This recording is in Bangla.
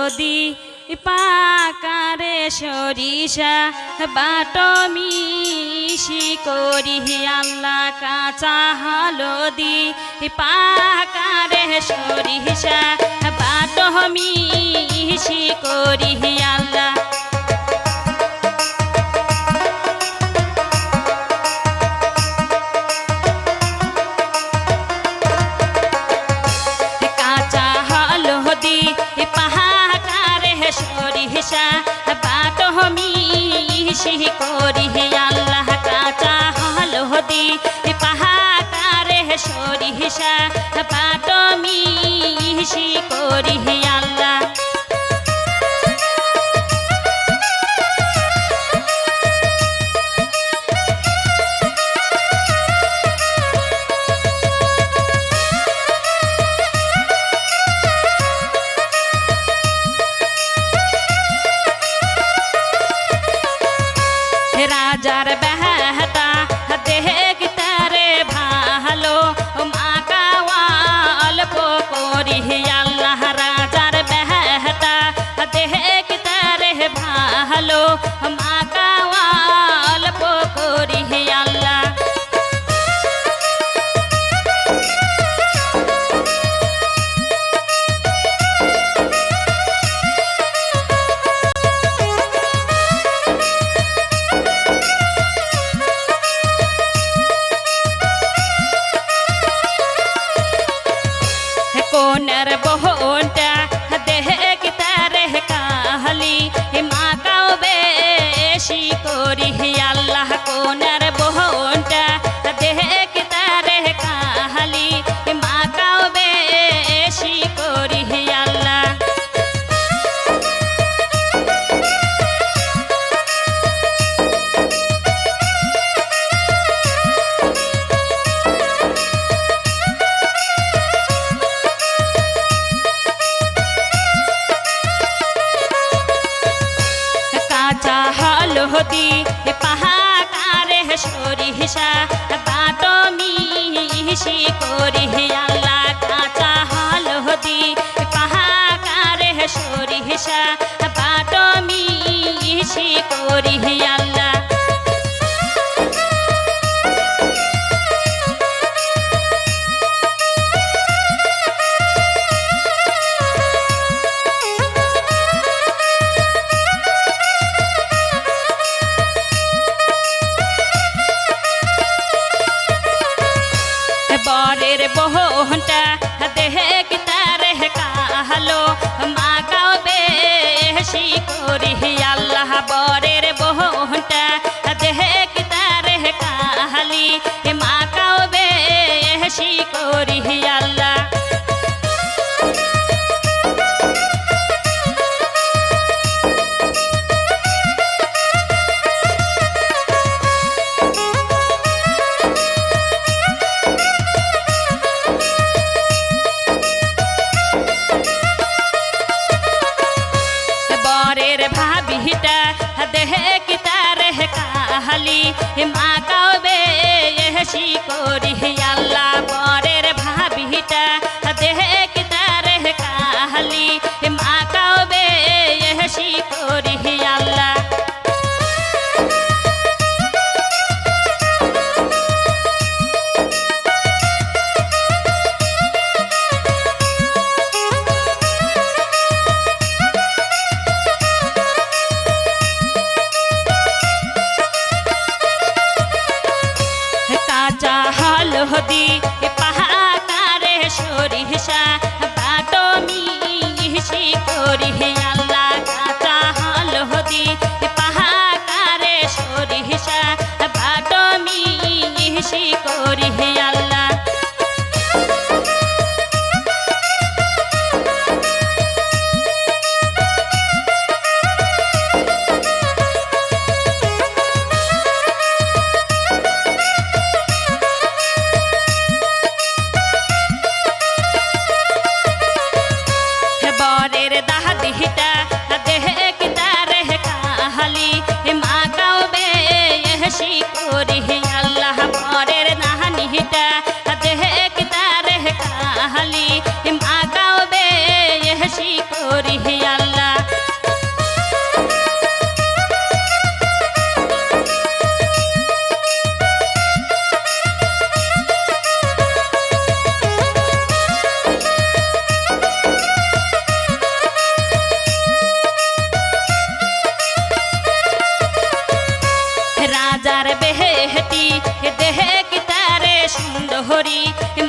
হলদি পাকারে সরিষা বাটো মিশি করি আল্লাহ কাঁচা হলদি পাকারে সরিষা বাটো মিশি করি আল্লাহ মিশি করি আল্লাহ কাঁচা হলদি পাহাকারে সরিষা বাটো মিশি করি করি আল্লাহ কোনের হলদি পাহাকারে সরিষা বাটো মিশি করি আল্লাহ, কাঁচা হলদি পাহাকারে সরিষা বাটো মিশি করি আল্লাহ। বহনটা দেখ তার কাহালো মা গাও বেশি করি আল্লাহ বরের বহনটা দেখ তার কাহালি মা গাও বেশি করি আল্লাহ কাহালি মা কাও বেশি করি আল্লাহ বরের ভাবিটা দেখ তার কাহালি। মা কাও বেশি করি আল্লাহ করি আল্লাহ বেশি করি মেহতি দেহে কি তারে সুন্দরী